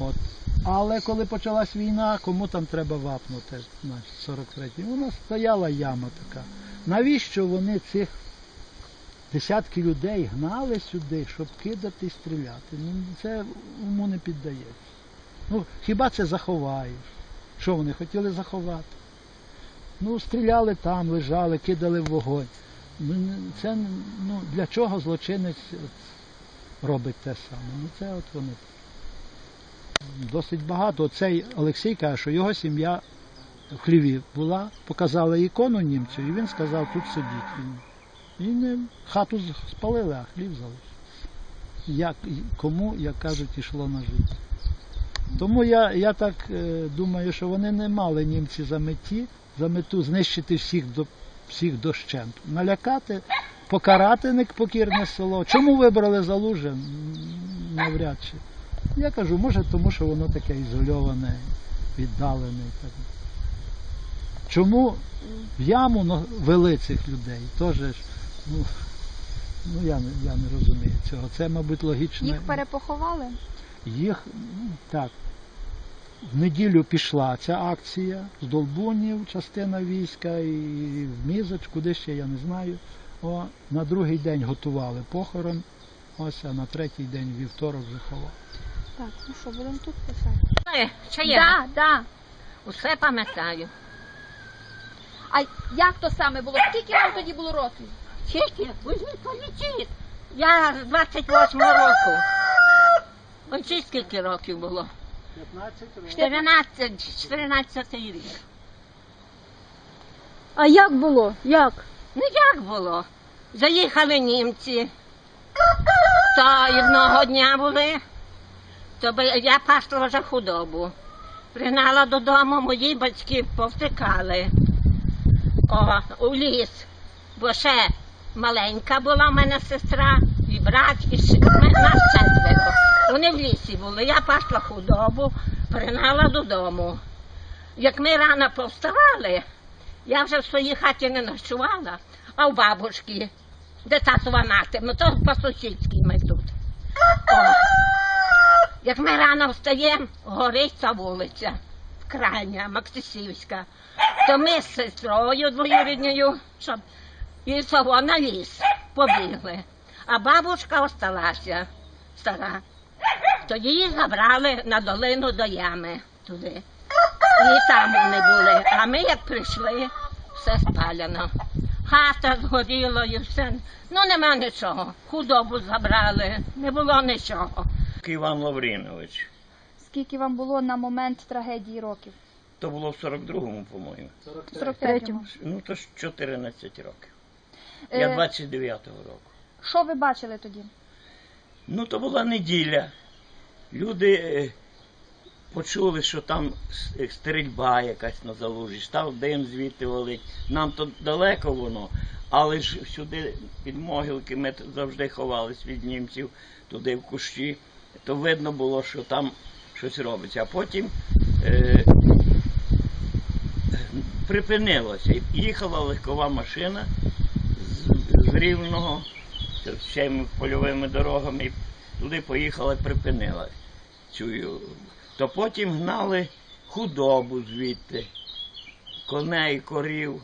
От. Але коли почалась війна, кому там треба вапнути, значить, 43-й, у нас стояла яма така. Навіщо вони цих десятки людей гнали сюди, щоб кидати і стріляти? Ну, це уму не піддається. Ну, хіба це заховаєш? Що вони хотіли заховати? Ну, стріляли там, лежали, кидали в вогонь. Це ну, для чого злочинець от, робить те саме? Ну це от вони. Досить багато. Оцей Олексій каже, що його сім'я в хліві була, показала ікону німцю, і він сказав, тут сидіть. І не, хату спалили, а хлів залишив. Як, кому, як кажуть, ішло на життя. Тому я, я так е, думаю, що вони не мали німці за меті, за мету знищити всіх до всіх дощент. Налякати, покарати непокірне село. Чому вибрали Залужин? Навряд чи. Я кажу, може, тому що воно таке ізольоване, віддалене. Чому в яму вели цих людей? Теж, ж, ну, ну я, не- я не розумію цього. Це, мабуть, логічно. Їх перепоховали? Їх ну, так. В неділю пішла ця акція з Долбунів, частина війська, і в Мізоч, куди ще я не знаю. О, на другий день готували похорон, ось, а на третій день вівторок вже ховали. Так, ну що, будемо тут писати? Е, Чи є? Да, да. Усе пам'ятаю. А як то саме було? Скільки вам тоді було років? Тільки, візьміть полічіть. Я з 28 року. Ось чи скільки років було? 14, 14 рік. А як було? Як? Ну як було? Заїхали німці. То одного дня були. То би- я пасла вже худобу. Пригнала додому, мої батьки повтикали. О, у ліс. Бо ще маленька була в мене сестра, і брат, і ще- нас четверо. Вони в лісі були. Я пасла худобу, пригнала додому. Як ми рано повставали, я вже в своїй хаті не ночувала, а в бабушки, де татова мати, ну то по сусідській ми тут. О. Як ми рано встаємо, горить ця вулиця, крайня, Максисівська, то ми з сестрою двоюрідньою, щоб і того на ліс побігли. А бабушка осталася стара. Тоді її забрали на долину до ями туди. І там вони були. А ми як прийшли, все спалено. Хата згоріла і все. Ну нема нічого. Худобу забрали, не було нічого. Іван Лавринович. Скільки вам було на момент трагедії років? То було в 42-му, по-моєму. 43-му. Ну, то ж 14 років. Е, Я 29-го року. Що ви бачили тоді? Ну, то була неділя. Люди е, почули, що там с- е, стрільба якась на залужі, став дим звідти валить. Нам то далеко воно, але ж сюди під могилки ми т- завжди ховались від німців, туди в кущі. То видно було, що там щось робиться. А потім е, припинилося. Їхала легкова машина з, з Рівного, й польовими дорогами, туди поїхала і припинила. Цю. То потім гнали худобу звідти, коней, корів,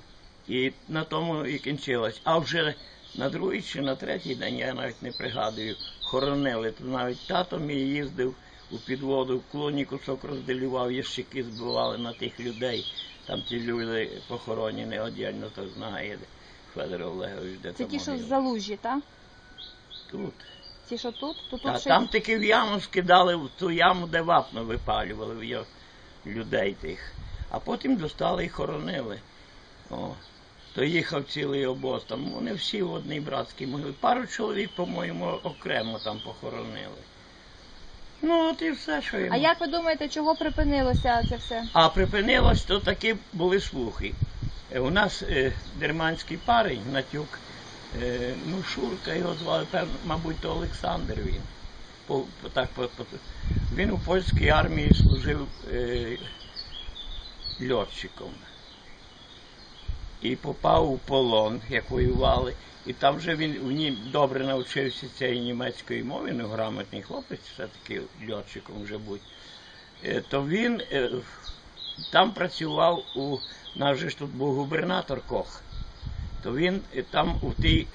і на тому і кінчилось. А вже на другий чи на третій день, я навіть не пригадую, хоронили. То навіть тато мій їздив у підводу, в клоні кусок розділював, ящики збивали на тих людей. Там ті люди похоронені одягно, то знає Федор Олегович, де Це ті, що могила. залужі, так? Тут. Ті, що тут? То тут А ще там таки в яму скидали в ту яму, де вапно випалювали в його людей тих. А потім достали і хоронили. О. То їхав цілий обоз. Там вони всі в одній братській могилі. Пару чоловік, по-моєму, окремо там похоронили. Ну, от і все, що я А як ви думаєте, чого припинилося це все? а припинилось, то такі були слухи. Е, У нас е, дерманський парень, Натюк, е, ну, Шурка його звали, певно, мабуть, то Олександр він. По, по, так, по, по, він у польській армії служив е, льотчиком. І попав у полон, як воювали. І там вже він в нім добре навчився цієї німецької мови, ну грамотний хлопець, все-таки льотчиком вже будь. е, то він е, там працював у нас же ж тут був губернатор Кох. То він е, там у тій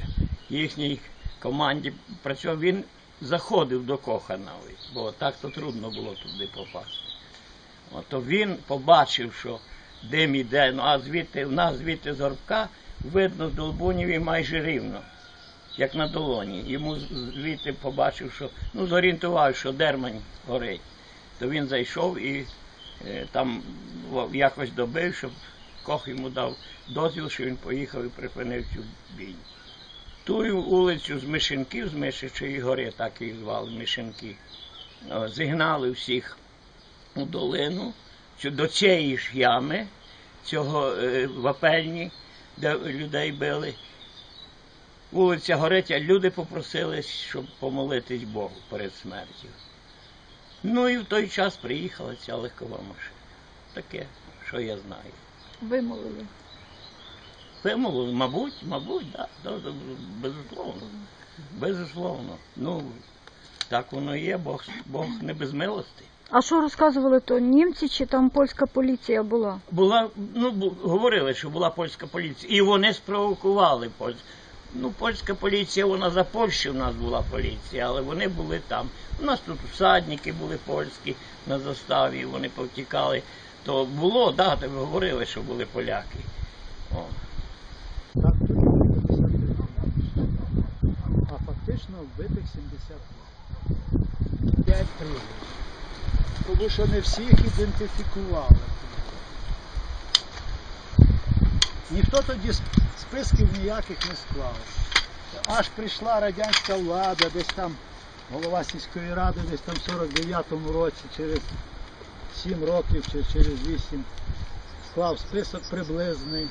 їхній команді працював, він заходив до Коха навіть, бо так то трудно було туди попасти. Ото він побачив, що дим іде, ну а звідти, у нас звідти з горбка видно з Долбуніві майже рівно, як на долоні. Йому звідти побачив, що ну зорієнтував, що дермань горить. То він зайшов і е, там якось добив, щоб Кох йому дав дозвіл, що він поїхав і припинив цю бійню. Ту вулицю з Мишенків, з Мишичої гори, так її звали Мишенки, о, зігнали всіх у долину до цієї ж ями, цього е, вапельні, де людей били. Вулиця горить, а люди попросили, щоб помолитись Богу перед смертю. Ну і в той час приїхала ця легкова машина. Таке, що я знаю. Вимолили. Вимовили, мабуть, мабуть, да, да, да, безусловно. Безусловно. Ну, так воно є, Бог, Бог не без милості. А що розказували, то німці чи там польська поліція була? Була, ну, бу- говорили, що була польська поліція. І вони спровокували польську. Ну, польська поліція, вона за Польщі в нас була поліція, але вони були там. У нас тут всадники були польські на заставі, вони повтікали. То було, да, так говорили, що були поляки. О. Так, 53. А фактично вбитих 72. П'ять прізвищ. Тому що не всіх ідентифікували. Ніхто тоді сп- списків ніяких не склав. Аж прийшла радянська влада, десь там голова сільської ради, десь там в 49-му році, через 7 років чи через 8, склав список приблизний.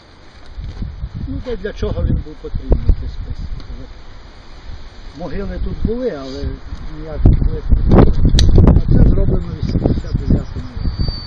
Ну, то для чого він був потрібний, цей список? Могили тут були, але ніяких не було. Це зроблено в 79 році.